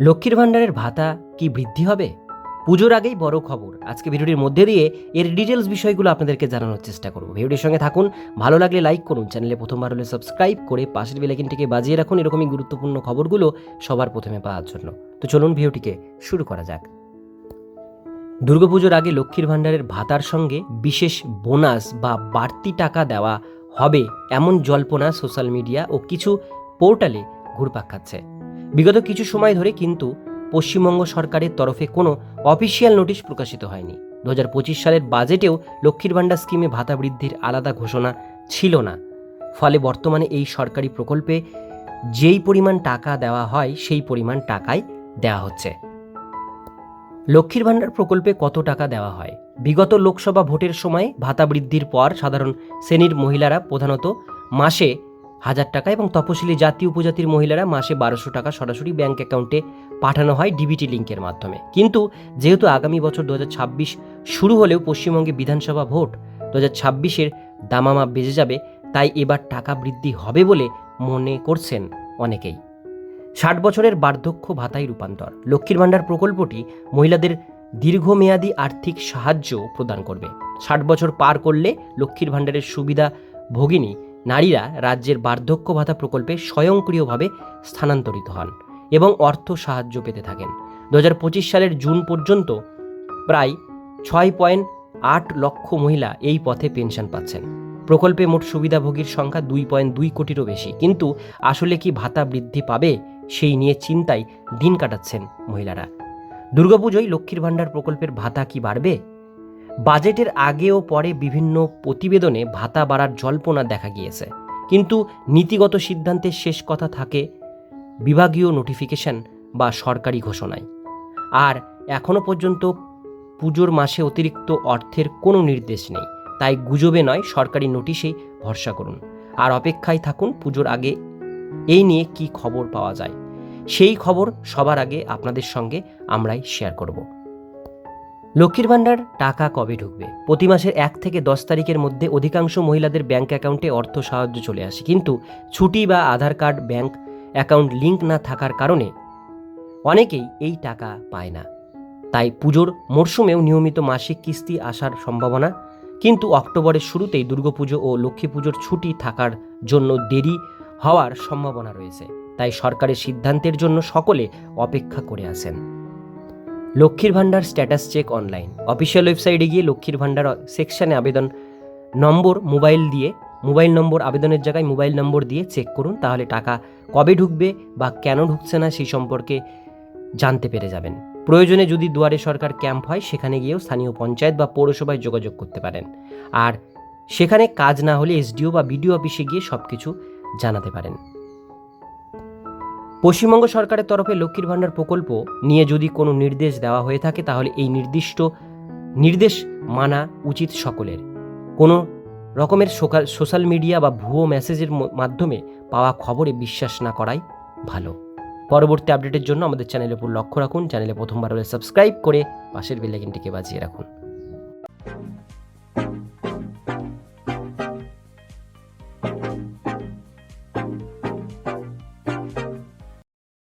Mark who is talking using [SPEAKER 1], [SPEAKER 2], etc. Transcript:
[SPEAKER 1] লক্ষ্মীর ভাণ্ডারের ভাতা কি বৃদ্ধি হবে? পুজোর আগেই বড় খবর। আজকে ভিডিওটির মধ্যে দিয়ে এর ডিটেলস বিষয়গুলো আপনাদেরকে জানানোর চেষ্টা করব। ভিডিওটির সঙ্গে থাকুন, ভালো লাগলে লাইক করুন চ্যানেলে প্রথমবার হলে সাবস্ক্রাইব করে পাশের বেলাইকিনটিকে বাজিয়ে রাখুন এরকমই গুরুত্বপূর্ণ খবরগুলো সবার প্রথমে পাওয়ার জন্য। তো চলুন ভিডিওটিকে শুরু করা যাক। দুর্গাপুজোর আগে লক্ষ্মীর ভাণ্ডারের ভাতার সঙ্গে বিশেষ বোনাস বা বাড়তি টাকা দেওয়া হবে এমন জল্পনা সোশ্যাল মিডিয়া ও কিছু পোর্টালে ঘুরপাক খাচ্ছে। বিগত কিছু সময় ধরে কিন্তু পশ্চিমবঙ্গ সরকারের তরফে কোনো অফিসিয়াল নোটিশ প্রকাশিত হয়নি। দু হাজার পঁচিশ সালের বাজেটেও লক্ষ্মীর ভাণ্ডার স্কিমে ভাতা বৃদ্ধির আলাদা ঘোষণা ছিল না। ফলে বর্তমানে এই সরকারি প্রকল্পে যেই পরিমাণ টাকা দেওয়া হয়, সেই পরিমাণ টাকাই দেওয়া হচ্ছে। লক্ষ্মীর ভাণ্ডার প্রকল্পে কত টাকা দেওয়া হয়? বিগত লোকসভা ভোটের সময় ভাতা বৃদ্ধির পর সাধারণ শ্রেণির মহিলারা প্রধানত মাসে হাজার টাকা এবং তপশিলি জাতি উপজাতির মহিলারা মাসে বারোশো টাকা সরাসরি ব্যাংক অ্যাকাউন্টে পাঠানো হয় ডিবিটি লিঙ্কের মাধ্যমে। কিন্তু যেহেতু আগামী বছর দু হাজার ছাব্বিশ শুরু হলেও পশ্চিমবঙ্গে বিধানসভা ভোট দু হাজার ছাব্বিশের দামামা বেজে যাবে, তাই এবার টাকা বৃদ্ধি হবে বলে মনে করছেন অনেকেই। ষাট বছরের বার্ধক্য ভাতায় রূপান্তর। লক্ষ্মীর ভাণ্ডার প্রকল্পটি মহিলাদের দীর্ঘমেয়াদী আর্থিক সাহায্য প্রদান করবে। ষাট বছর পার করলে লক্ষ্মীর ভাণ্ডারের সুবিধা ভোগিনী নারীরা রাজ্যের বার্ধক্য ভাতা প্রকল্পে স্বয়ংক্রিয়ভাবে স্থানান্তরিত হন এবং অর্থ সাহায্য পেতে থাকেন। দু হাজার পঁচিশ সালের জুন পর্যন্ত প্রায় ছয় পয়েন্ট আট লক্ষ মহিলা এই পথে পেনশন পাচ্ছেন। প্রকল্পে মোট সুবিধাভোগীর সংখ্যা দুই পয়েন্ট দুই কোটিরও বেশি। কিন্তু আসলে কি ভাতা বৃদ্ধি পাবে সেই নিয়ে চিন্তায় দিন কাটাচ্ছেন মহিলারা। দুর্গাপুজোয় লক্ষ্মীর ভাণ্ডার প্রকল্পের ভাতা কি বাড়বে? বাজেটের আগে ও পরে বিভিন্ন প্রতিবেদনে ভাতা বাড়ার জল্পনা দেখা গিয়েছে। কিন্তু নীতিগত সিদ্ধান্তের শেষ কথা থাকে বিভাগীয় নোটিফিকেশন বা সরকারি ঘোষণায়। আর এখনও পর্যন্ত পুজোর মাসে অতিরিক্ত অর্থের কোনো নির্দেশ নেই। তাই গুজবে নয়, সরকারি নোটিশেই ভরসা করুন। আর অপেক্ষায় থাকুন পুজোর আগে এই নিয়ে কি খবর পাওয়া যায়। সেই খবর সবার আগে আপনাদের সঙ্গে আমরাই শেয়ার করব। লক্ষ্মীর ভাণ্ডার টাকা কবে ঢুকবে? প্রতি মাসের এক থেকে দশ তারিখের মধ্যে অধিকাংশ মহিলাদের ব্যাংক অ্যাকাউন্টে অর্থ সাহায্য চলে আসে। কিন্তু ছুটি বা Aadhaar card, bank account link না থাকার কারণে অনেকেই এই টাকা পায় না। তাই পুজোর মরশুমেও নিয়মিত মাসিক কিস্তি আসার সম্ভাবনা। কিন্তু অক্টোবরের শুরুতেই দুর্গাপুজো ও লক্ষ্মী পুজোর ছুটি থাকার জন্য দেরি হওয়ার সম্ভাবনা রয়েছে। তাই সরকারের সিদ্ধান্তের জন্য সকলে অপেক্ষা করে আছেন। লক্ষ্মীর ভাণ্ডার স্ট্যাটাস চেক অনলাইন অফিসিয়াল ওয়েবসাইটে গিয়ে লক্ষ্মীর ভাণ্ডার সেকশানে আবেদন নম্বর মোবাইল দিয়ে মোবাইল নম্বর আবেদনের জায়গায় মোবাইল নম্বর দিয়ে চেক করুন, তাহলে টাকা কবে ঢুকবে বা কেন ঢুকছে না সেই সম্পর্কে জানতে পেরে যাবেন। প্রয়োজনে যদি দুয়ারে সরকার ক্যাম্প হয়, সেখানে গিয়েও স্থানীয় পঞ্চায়েত বা পৌরসভায় যোগাযোগ করতে পারেন। আর সেখানে কাজ না হলে এসডিও বা বিডিও অফিসে গিয়ে সব কিছু জানাতে পারেন। পশ্চিমবঙ্গ সরকারের তরফে লক্ষ্মীর ভাণ্ডার প্রকল্প নিয়ে যদি কোনো নির্দেশ দেওয়া হয়ে থাকে, তাহলে এই নির্দিষ্ট নির্দেশ মানা উচিত সকলের। কোনো রকমের সোশ্যাল মিডিয়া বা ভুয়ো মেসেজের মাধ্যমে পাওয়া খবরে বিশ্বাস না করাই ভালো। পরবর্তী আপডেটের জন্য আমাদের চ্যানেলের উপর লক্ষ্য রাখুন, চ্যানেলে প্রথমবার হলে সাবস্ক্রাইব করে পাশের বেলাইকিনটিকে বাজিয়ে রাখুন।